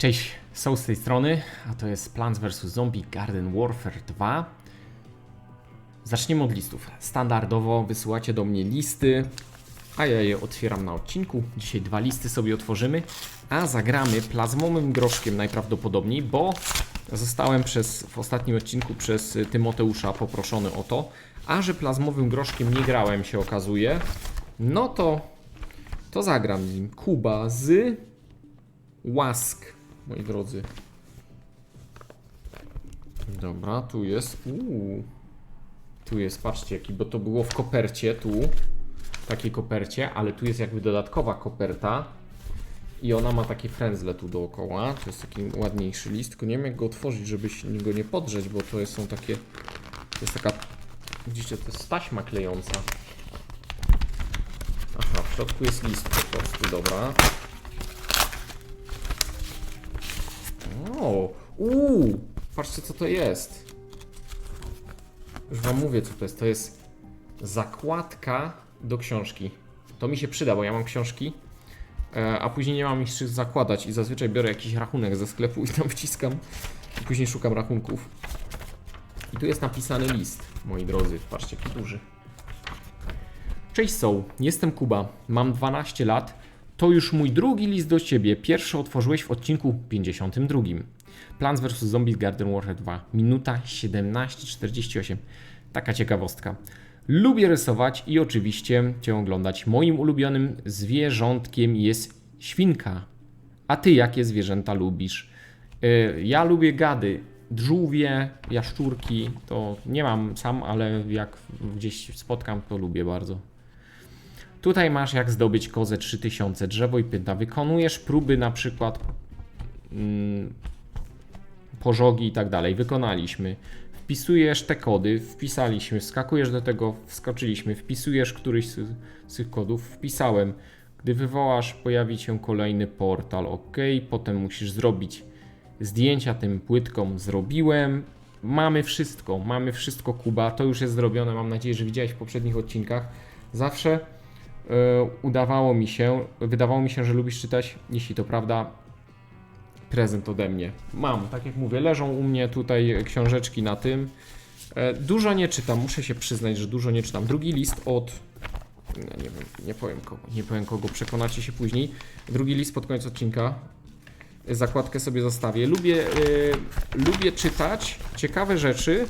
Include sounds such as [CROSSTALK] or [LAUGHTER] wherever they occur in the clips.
Cześć, są z tej strony, a to jest Plants vs. Zombie Garden Warfare 2. Zaczniemy od listów. Standardowo wysyłacie do mnie listy, a ja je otwieram na odcinku. Dzisiaj dwa listy sobie otworzymy, a zagramy plazmowym groszkiem najprawdopodobniej, bo zostałem przez, w ostatnim odcinku przez Tymoteusza poproszony o to, a że plazmowym groszkiem nie grałem się okazuje, no to, to zagram nim. Kuba z łask, moi drodzy. Dobra, tu jest. Uuu. Tu jest, patrzcie jaki, bo to było w kopercie, tu. Takiej kopercie, ale tu jest jakby dodatkowa koperta. I ona ma takie frędzle tu dookoła. To jest taki ładniejszy list, tylko nie wiem jak go otworzyć, żeby się go nie podrzeć, bo to są takie... To jest taka... Widzicie, to jest taśma klejąca. Aha, w środku jest list po prostu, dobra. O, uuu, patrzcie co to jest. Już wam mówię co to jest. To jest zakładka do książki. To mi się przyda, bo ja mam książki, e, a później nie mam ich zakładać i zazwyczaj biorę jakiś rachunek ze sklepu i tam wciskam i później szukam rachunków. I tu jest napisany list, moi drodzy. Patrzcie, jaki duży. Cześć Soul, jestem Kuba, mam 12 lat. To już mój drugi list do ciebie. Pierwszy otworzyłeś w odcinku 52. Plants vs. Zombies Garden Warfare 2. Minuta 17.48. Taka ciekawostka. Lubię rysować i oczywiście Cię oglądać. Moim ulubionym zwierzątkiem jest świnka. A Ty jakie zwierzęta lubisz? Yy, Ja lubię gady, żółwie, jaszczurki. To nie mam sam, ale jak gdzieś spotkam, to lubię bardzo. Tutaj masz jak zdobyć kozę 3000 drzewo i pyta. Wykonujesz próby na przykład mm, pożogi i tak dalej. Wykonaliśmy. Wpisujesz te kody, wpisaliśmy, wskakujesz do tego, wskoczyliśmy, wpisujesz któryś z, z tych kodów, wpisałem. Gdy wywołasz, pojawi się kolejny portal, ok. Potem musisz zrobić zdjęcia tym płytkom. Zrobiłem. Mamy wszystko, mamy wszystko, Kuba. To już jest zrobione. Mam nadzieję, że widziałeś w poprzednich odcinkach. Zawsze e, udawało mi się, wydawało mi się, że lubisz czytać, jeśli to prawda, prezent ode mnie. Mam, tak jak mówię, leżą u mnie tutaj książeczki na tym. E, Dużo nie czytam, muszę się przyznać, że dużo nie czytam. Drugi list od. No nie wiem, nie powiem kogo, nie powiem kogo, przekonacie się później. Drugi list pod koniec odcinka. Zakładkę sobie zostawię. Lubię, e, lubię czytać ciekawe rzeczy.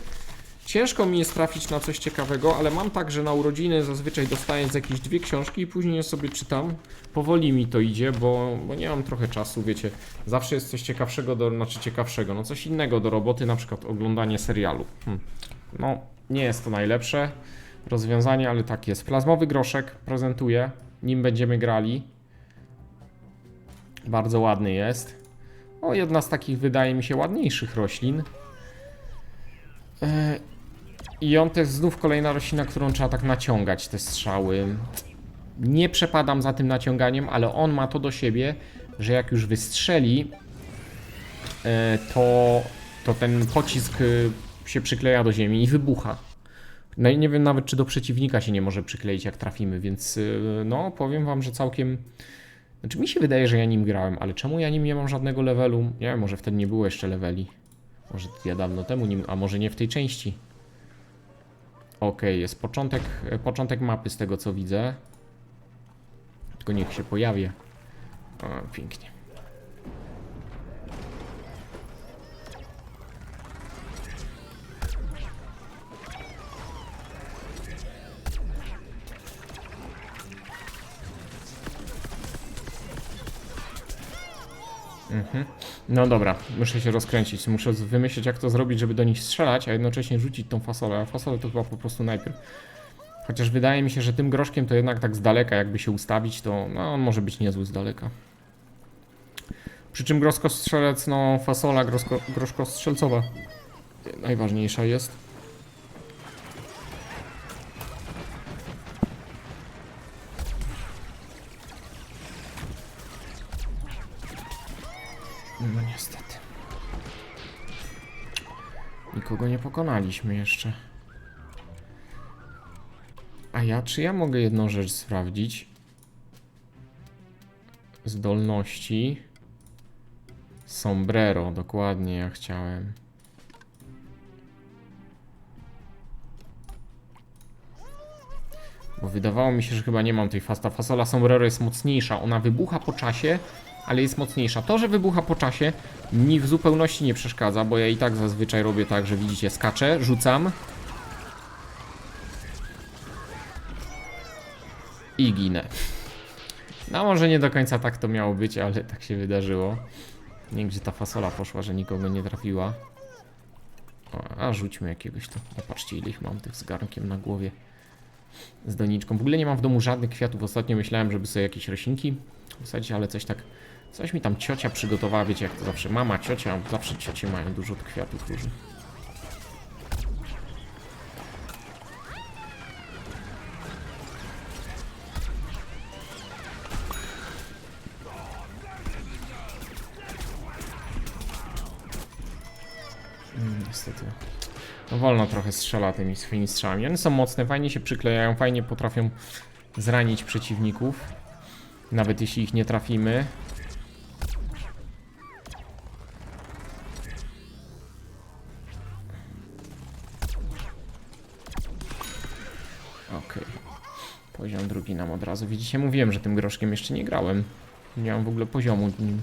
Ciężko mi jest trafić na coś ciekawego, ale mam tak, że na urodziny zazwyczaj dostaję z jakieś dwie książki i później je sobie czytam. Powoli mi to idzie, bo, bo nie mam trochę czasu, wiecie. Zawsze jest coś ciekawszego, do, znaczy ciekawszego, no coś innego do roboty, na przykład oglądanie serialu. Hmm. No, nie jest to najlepsze rozwiązanie, ale tak jest. Plazmowy groszek prezentuję, nim będziemy grali. Bardzo ładny jest. O, jedna z takich wydaje mi się ładniejszych roślin. I on jest znów kolejna roślina, którą trzeba tak naciągać, te strzały. Nie przepadam za tym naciąganiem, ale on ma to do siebie, że jak już wystrzeli, e, to, to ten pocisk e, się przykleja do ziemi i wybucha. No i nie wiem nawet, czy do przeciwnika się nie może przykleić, jak trafimy, więc e, no, powiem wam, że całkiem. Znaczy, mi się wydaje, że ja nim grałem, ale czemu ja nim nie mam żadnego levelu? Nie wiem, może wtedy nie było jeszcze leveli. Może ja dawno temu nim, a może nie w tej części. Okej, jest początek, początek mapy z tego co widzę. Tylko niech się pojawi. O, pięknie. Mhm. No dobra, muszę się rozkręcić. Muszę wymyślić, jak to zrobić, żeby do nich strzelać, a jednocześnie rzucić tą fasolę. A fasolę to chyba po prostu najpierw. Chociaż wydaje mi się, że tym groszkiem to jednak tak z daleka, jakby się ustawić, to no, on może być niezły z daleka. Przy czym groszkostrzelec, no fasola groszko, groszkostrzelcowa najważniejsza jest. No niestety. Nikogo nie pokonaliśmy jeszcze. A ja, czy ja mogę jedną rzecz sprawdzić? Zdolności. Sombrero, dokładnie ja chciałem. Bo wydawało mi się, że chyba nie mam tej fasta. Fasola sombrero jest mocniejsza. Ona wybucha po czasie, ale jest mocniejsza. To, że wybucha po czasie, mi w zupełności nie przeszkadza, bo ja i tak zazwyczaj robię tak, że widzicie, skaczę, rzucam. I ginę. No może nie do końca tak to miało być, ale tak się wydarzyło. Nie gdzie ta fasola poszła, że nikogo nie trafiła. O, a rzućmy jakiegoś to. O, patrzcie ile ich mam tych z garnkiem na głowie. Z doniczką. W ogóle nie mam w domu żadnych kwiatów. Ostatnio myślałem, żeby sobie jakieś roślinki wsadzić, ale coś tak... Coś mi tam ciocia przygotowała, wiecie jak to zawsze. Mama, ciocia, zawsze ciocie mają dużo kwiatów różnych. Mm, Niestety. No wolno trochę strzela tymi swoimi strzałami. One są mocne, fajnie się przyklejają, fajnie potrafią zranić przeciwników. Nawet jeśli ich nie trafimy. Poziom drugi nam od razu. Widzicie, mówiłem, że tym groszkiem jeszcze nie grałem. Nie mam w ogóle poziomu nim.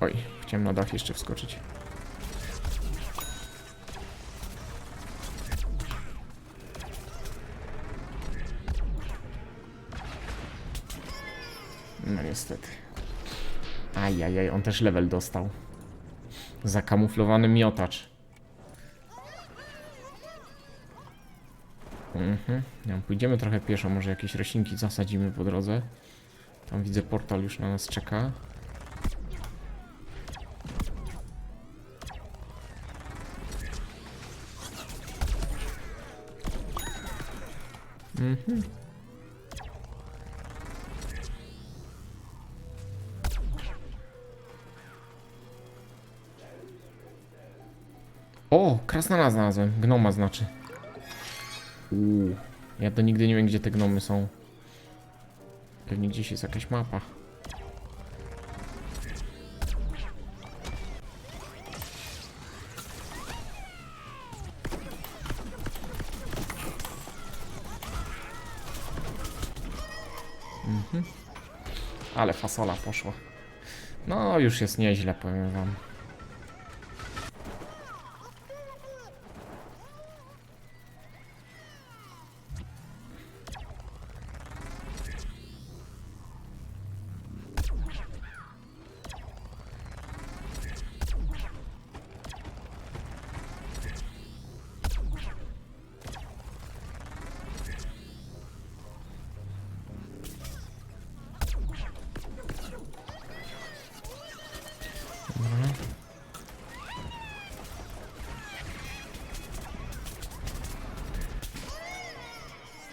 Oj, chciałem na dach jeszcze wskoczyć. No niestety. Ajajaj, on też level dostał. Zakamuflowany miotacz. Mhm. No, pójdziemy trochę pieszo, może jakieś roślinki zasadzimy po drodze. Tam widzę portal już na nas czeka. Mhm. Krasnala znalazłem. Gnoma znaczy. Uuu. Ja to nigdy nie wiem, gdzie te gnomy są. Pewnie gdzieś jest jakaś mapa. Mhm. Ale fasola poszła. No, już jest nieźle, powiem wam.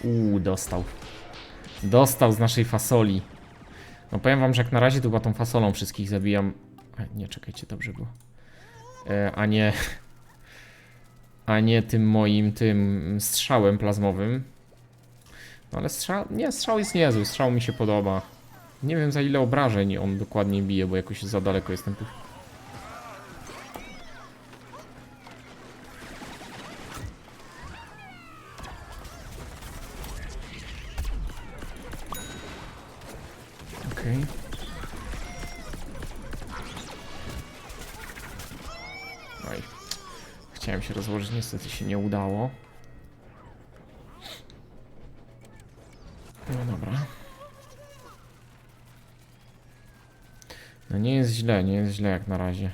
Uuu, dostał. Dostał z naszej fasoli. No powiem wam, że jak na razie to chyba tą fasolą wszystkich zabijam. A, nie, czekajcie, dobrze było. E, a nie... A nie tym moim, tym strzałem plazmowym. No ale strzał... Nie, strzał jest niezły, strzał mi się podoba. Nie wiem za ile obrażeń on dokładnie bije, bo jakoś za daleko jestem niestety się nie udało. No dobra. No nie jest źle, nie jest źle jak na razie.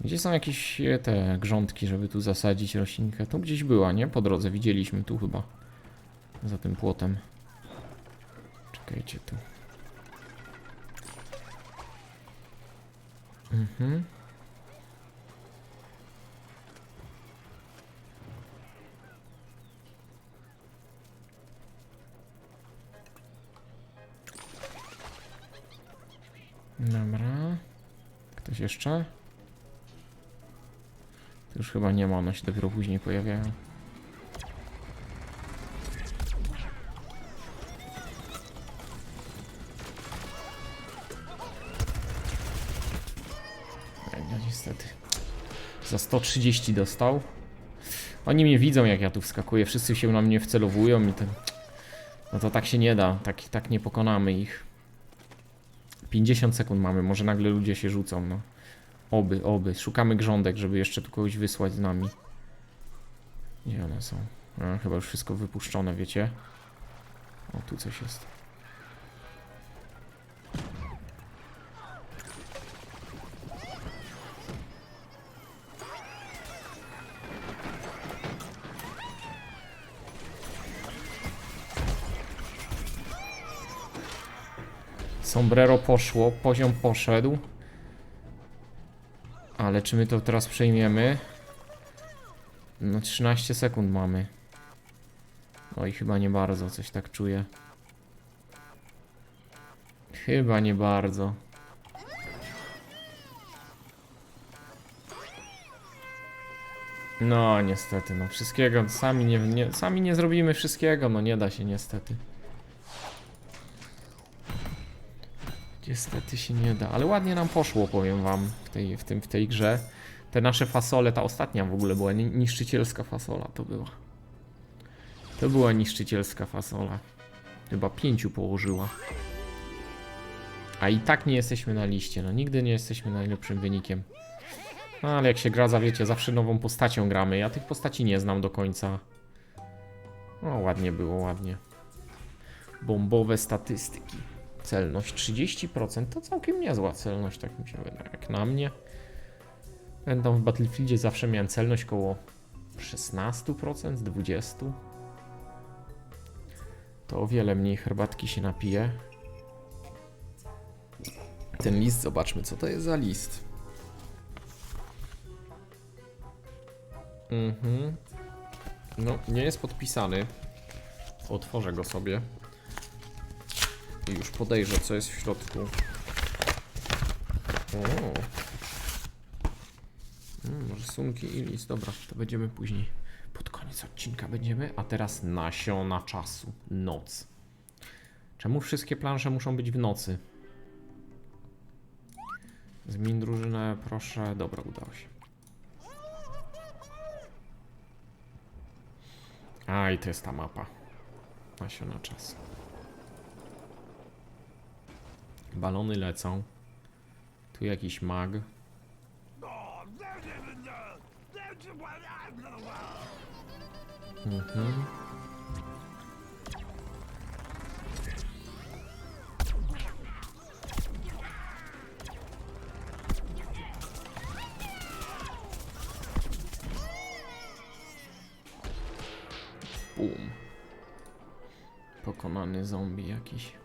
Gdzie są jakieś e, te grządki, żeby tu zasadzić roślinkę? Tu gdzieś była, nie? Po drodze widzieliśmy tu chyba. Za tym płotem. Czekajcie tu. Mhm. Dobra. Ktoś jeszcze? To już chyba nie ma, one się dopiero później pojawiają. No niestety. Za 130 dostał. Oni mnie widzą jak ja tu wskakuję, wszyscy się na mnie wcelowują i ten... No to tak się nie da, tak, tak nie pokonamy ich. 50 sekund mamy. Może nagle ludzie się rzucą, no. Oby, oby. Szukamy grządek, żeby jeszcze tu kogoś wysłać z nami. Gdzie one są? A, chyba już wszystko wypuszczone, wiecie? O, tu coś jest. Sombrero poszło, poziom poszedł. Ale czy my to teraz przejmiemy? No 13 sekund mamy. Oj, chyba nie bardzo, coś tak czuję. Chyba nie bardzo. No, niestety, no wszystkiego sami nie, nie, sami nie zrobimy wszystkiego, no nie da się niestety. Niestety się nie da, ale ładnie nam poszło, powiem wam, w tej, w tym, w tej grze. Te nasze fasole, ta ostatnia w ogóle była ni- niszczycielska fasola, to była. To była niszczycielska fasola. Chyba pięciu położyła. A i tak nie jesteśmy na liście, no nigdy nie jesteśmy najlepszym wynikiem. No ale jak się gra, za wiecie, zawsze nową postacią gramy. Ja tych postaci nie znam do końca. O, ładnie było, ładnie. Bombowe statystyki. Celność 30% to całkiem niezła celność, tak mi się wydaje, jak na mnie. Będą w Battlefieldzie zawsze miałem celność koło 16%, 20%. To o wiele mniej herbatki się napije. Ten list, zobaczmy co to jest za list. Mhm. No, nie jest podpisany. Otworzę go sobie. I już podejrzę, co jest w środku. O. Mm, rysunki i list. Dobra, to będziemy później. Pod koniec odcinka będziemy. A teraz nasiona czasu. Noc. Czemu wszystkie plansze muszą być w nocy? Zmień drużynę, proszę. Dobra, udało się. A, i to jest ta mapa. Nasiona czasu. Balony lecą. Tu jakiś mag. Mhm. Boom. Pokonany zombie jakiś.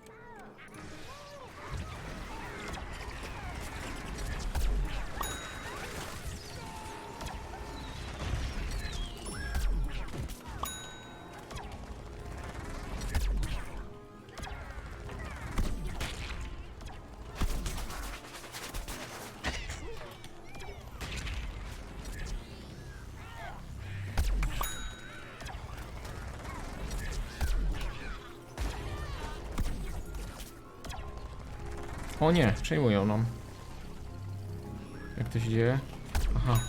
Nie, przejmują nam. Jak to się dzieje? Aha.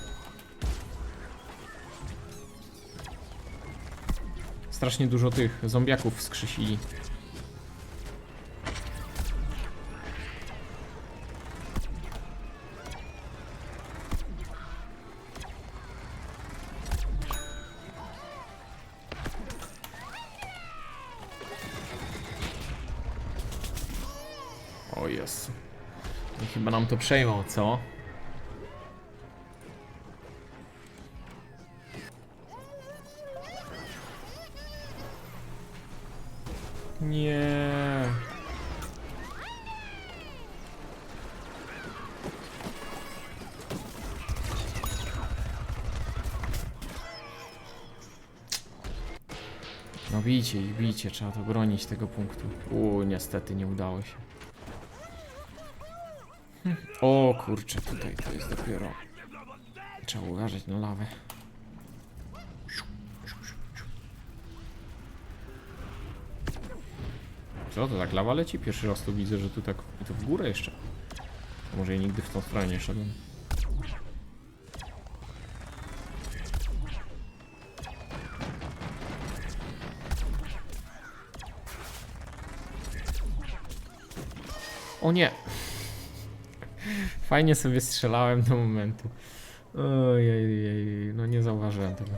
Strasznie dużo tych zombiaków wskrzesili. To przejmą, co? Nie. No bijcie ich, bijcie, trzeba to bronić tego punktu. Uuu, niestety nie udało się. O kurczę, tutaj to jest dopiero... Trzeba uważać na lawę. Co to tak lawa leci? Pierwszy raz tu widzę, że tu tak to w górę jeszcze. Może ja nigdy w tą stronę nie szedłem. O nie! Fajnie sobie strzelałem do momentu. Ojej, no nie zauważyłem tego.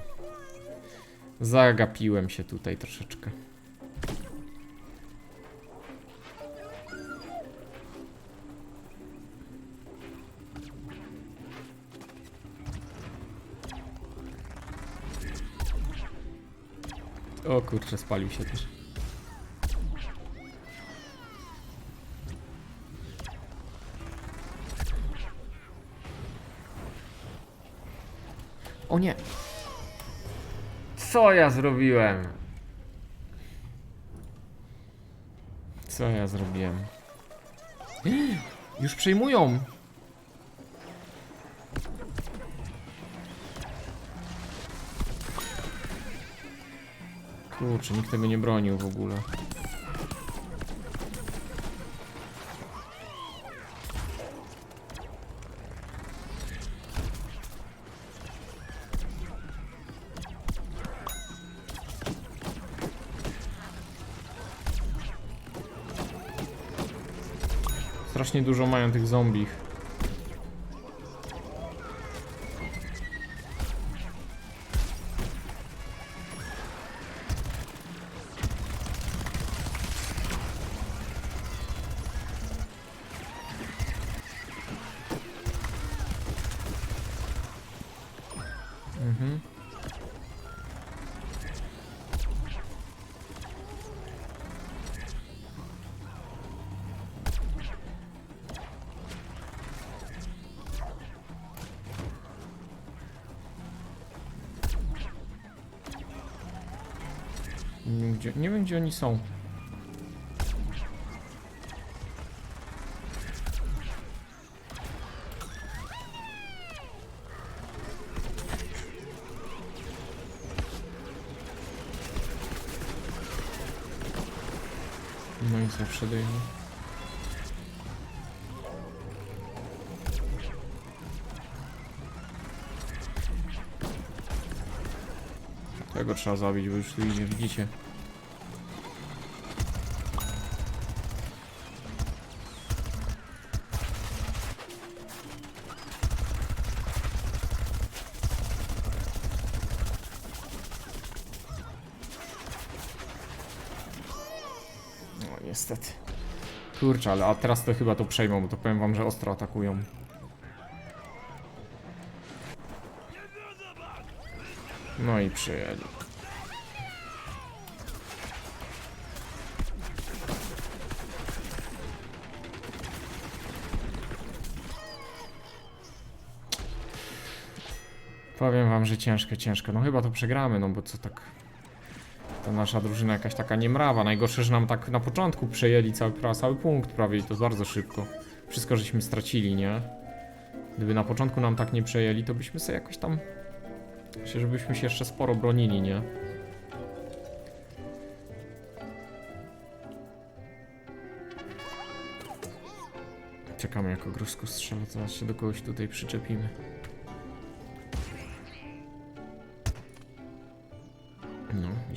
Zagapiłem się tutaj troszeczkę. O kurczę, spalił się też. O nie! Co ja zrobiłem? Co ja zrobiłem? Już przejmują! Kurczę, nikt tego nie bronił w ogóle. Strasznie dużo mają tych zombich. Mhm. Gdzie, nie wiem gdzie oni są. No i zawsze dojdzie. Tego trzeba zabić, bo już tu idzie, widzicie. Kurczę, ale a teraz to chyba to przejmą, bo to powiem wam, że ostro atakują. No i przyjęli. Powiem wam, że ciężko, ciężko. No chyba to przegramy, no bo co tak... Ta nasza drużyna jakaś taka niemrawa. Najgorsze, że nam tak na początku przejęli cały, cały punkt prawie i to bardzo szybko. Wszystko żeśmy stracili, nie? Gdyby na początku nam tak nie przejęli, to byśmy sobie jakoś tam... Myślę, żebyśmy się jeszcze sporo bronili, nie? Czekamy jako grusku strzela, zaraz się do kogoś tutaj przyczepimy.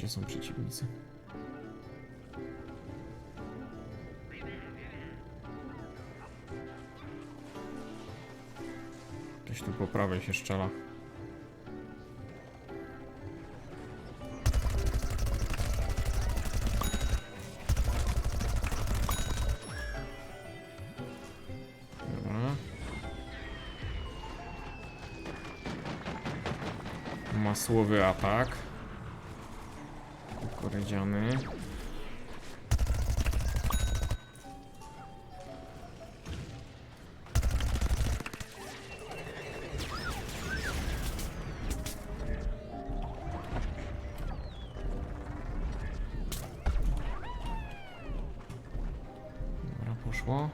Gdzie są przeciwnicy? Gdzieś tu po prawej się. Dobra. Masłowy atak. Koredziany. Dobra, poszło.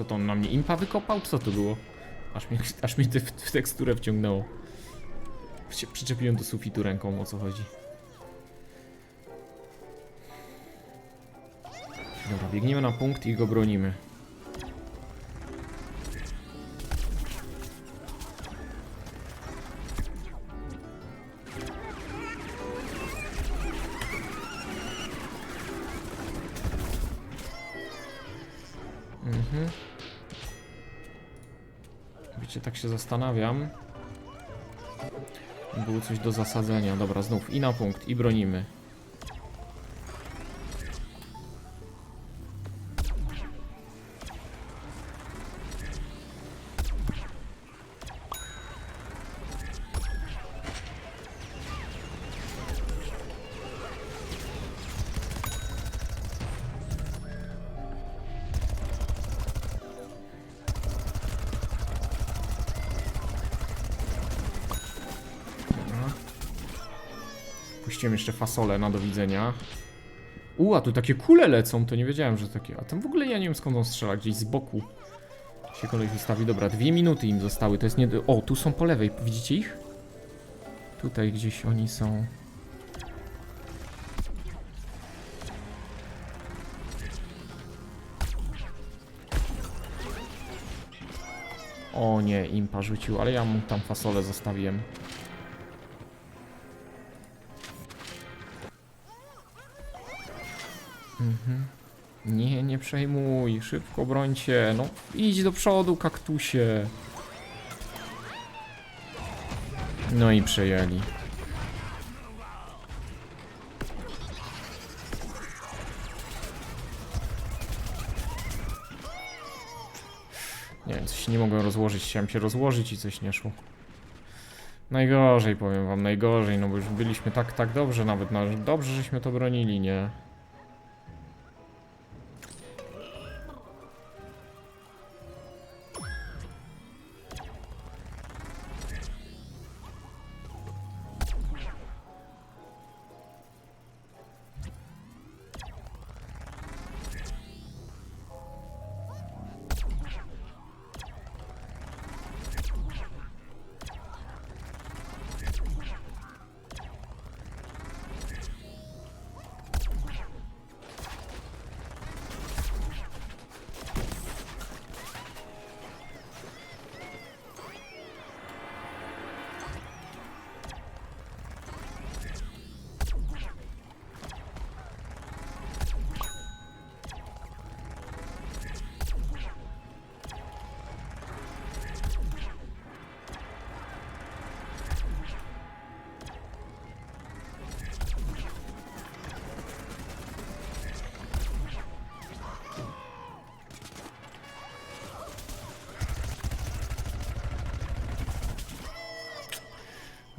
Co to on na mnie impa wykopał? Co to było? Aż mnie, [LAUGHS] aż mnie w teksturę wciągnęło. Się przyczepiłem do sufitu ręką, o co chodzi. Dobra, biegniemy na punkt i go bronimy. Wiecie, tak się zastanawiam. Było coś do zasadzenia. Dobra, znów i na punkt, i bronimy. Jeszcze fasolę na do widzenia. U, a tu takie kule lecą, to nie wiedziałem, że takie. A tam w ogóle ja nie wiem skąd on strzela, gdzieś z boku. Się kolej wystawi. Dobra, dwie minuty im zostały. To jest nie. O, tu są po lewej. Widzicie ich? Tutaj gdzieś oni są. O nie, impa rzucił, ale ja mu tam fasolę zostawiłem. Przejmuj, szybko brońcie. No, idź do przodu, kaktusie. No i przejęli. Nie wiem, coś nie mogłem rozłożyć. Chciałem się rozłożyć i coś nie szło. Najgorzej, powiem wam, najgorzej, no bo już byliśmy tak, tak dobrze nawet, no, dobrze, żeśmy to bronili, nie?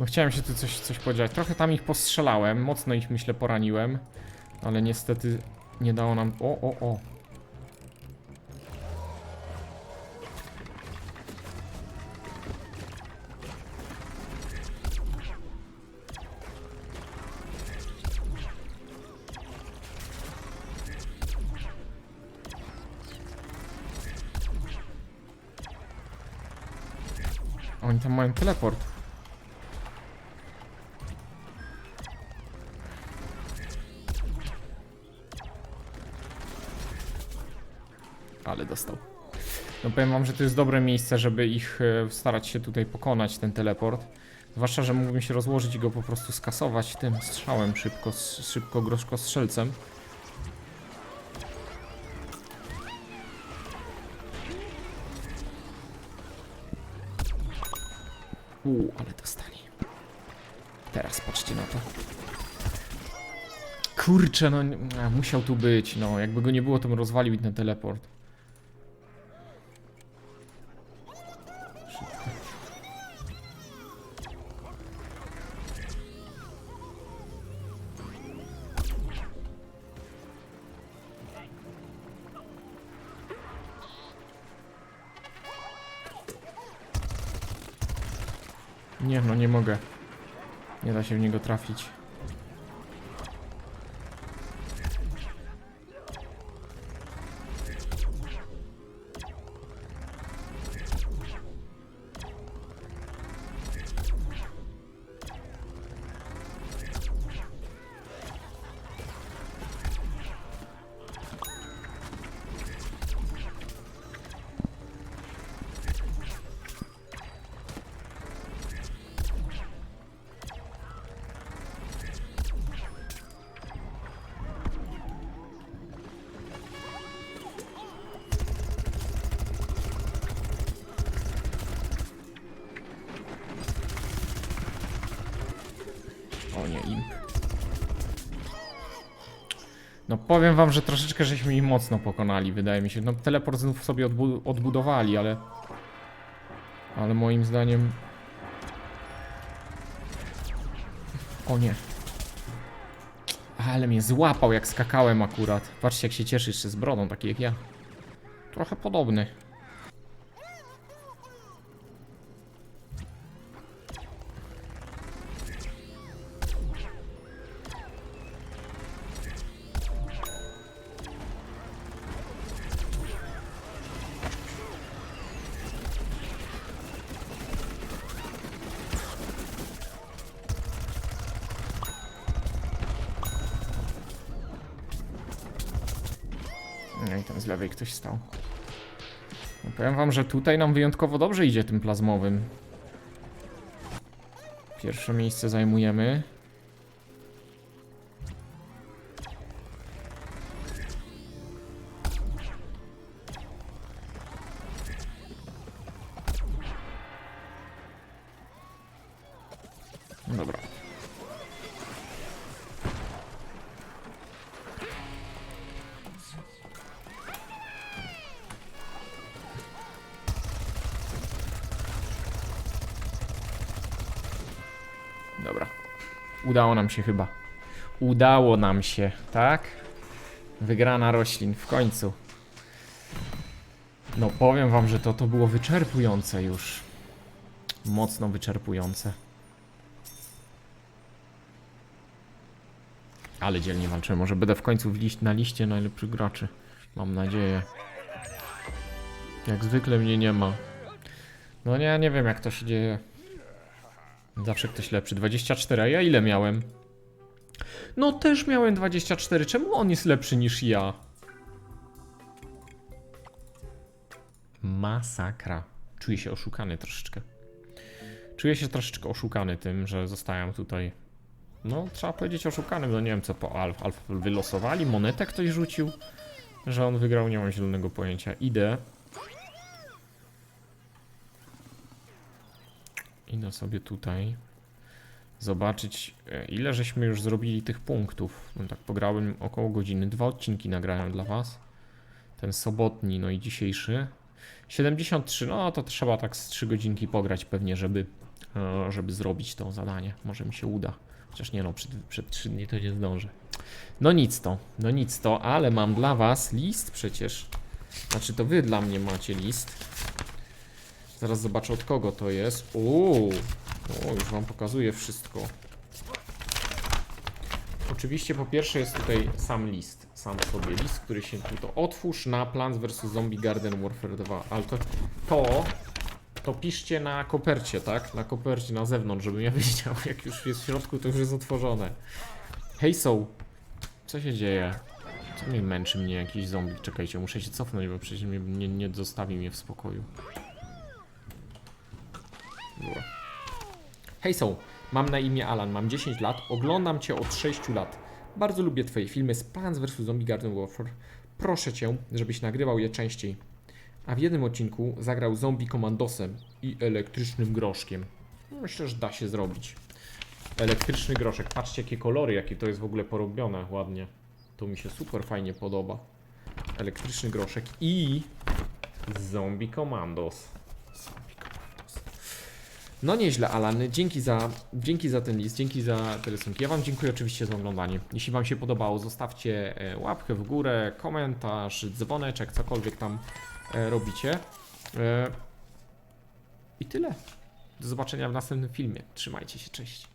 No chciałem się tu coś, coś podziać. Trochę tam ich postrzelałem, mocno ich myślę poraniłem, ale niestety nie dało nam... O, o, o. Oni tam mają teleport. Ale dostał. No powiem wam, że to jest dobre miejsce, żeby ich e, starać się tutaj pokonać, ten teleport. Zwłaszcza, że mógłbym się rozłożyć i go po prostu skasować tym strzałem szybko, szybko groszko strzelcem. Uuu, ale dostali. Teraz patrzcie na to. Kurczę, no musiał tu być, no jakby go nie było, to bym rozwalił ten teleport. Nie powiem wam, że troszeczkę żeśmy ich mocno pokonali, wydaje mi się. No teleport znów sobie odbu odbudowali, ale... Ale moim zdaniem... O nie. Ale mnie złapał jak skakałem akurat. Patrzcie jak się cieszy jeszcze z brodą, taki jak ja. Trochę podobny. Z lewej ktoś stał. No powiem wam, że tutaj nam wyjątkowo dobrze idzie tym plazmowym. Pierwsze miejsce zajmujemy. Dobra. Udało nam się chyba. Udało nam się, tak? Wygrana roślin, w końcu. No powiem wam, że to, to było wyczerpujące już. Mocno wyczerpujące. Ale dzielnie walczyłem. Może będę w końcu w na liście najlepszych graczy. Mam nadzieję. Jak zwykle mnie nie ma. No nie, nie wiem jak to się dzieje. Zawsze ktoś lepszy. 24, a ja ile miałem? No też miałem 24. Czemu on jest lepszy niż ja? Masakra. Czuję się oszukany troszeczkę. Czuję się troszeczkę oszukany tym, że zostałem tutaj. No, trzeba powiedzieć oszukanym. No nie wiem co po Alf. Alf wylosowali, monetę ktoś rzucił, że on wygrał. Nie mam zielonego pojęcia. Idę. Idę sobie tutaj zobaczyć, e, ile żeśmy już zrobili tych punktów. No tak pograłem około godziny. Dwa odcinki nagrałem dla Was. Ten sobotni, no i dzisiejszy. 73, no to trzeba tak z 3 godzinki pograć pewnie, żeby, e, żeby zrobić to zadanie. Może mi się uda. Chociaż nie no, przed, przed 3 dni to nie zdążę. No nic to, no nic to, ale mam dla Was list przecież. Znaczy to Wy dla mnie macie list. Zaraz zobaczę od kogo to jest. Uuu, o, już wam pokazuję wszystko. Oczywiście po pierwsze jest tutaj sam list, sam sobie list, który się tu to otwórz na Plants vs Zombie Garden Warfare 2, ale to, to, to piszcie na kopercie, tak? Na kopercie, na zewnątrz, żebym ja [LAUGHS] wiedział, jak już jest w środku, to już jest otworzone. Hej, so, co się dzieje? Co mnie męczy mnie jakiś zombie? Czekajcie, muszę się cofnąć, bo przecież mnie, nie, nie zostawi mnie w spokoju. Dobra. Hej są, mam na imię Alan, mam 10 lat, oglądam Cię od 6 lat. Bardzo lubię Twoje filmy z Plants vs Zombie Garden Warfare. Proszę Cię, żebyś nagrywał je częściej. A w jednym odcinku zagrał zombie komandosem i elektrycznym groszkiem. Myślę, że da się zrobić. Elektryczny groszek, patrzcie jakie kolory, jakie to jest w ogóle porobione ładnie. To mi się super fajnie podoba. Elektryczny groszek i zombie komandos. No nieźle, Alan. Dzięki za, dzięki za ten list, dzięki za te rysunki. Ja Wam dziękuję oczywiście za oglądanie. Jeśli Wam się podobało, zostawcie e, łapkę w górę, komentarz, dzwoneczek, cokolwiek tam e, robicie. E, I tyle. Do zobaczenia w następnym filmie. Trzymajcie się, cześć.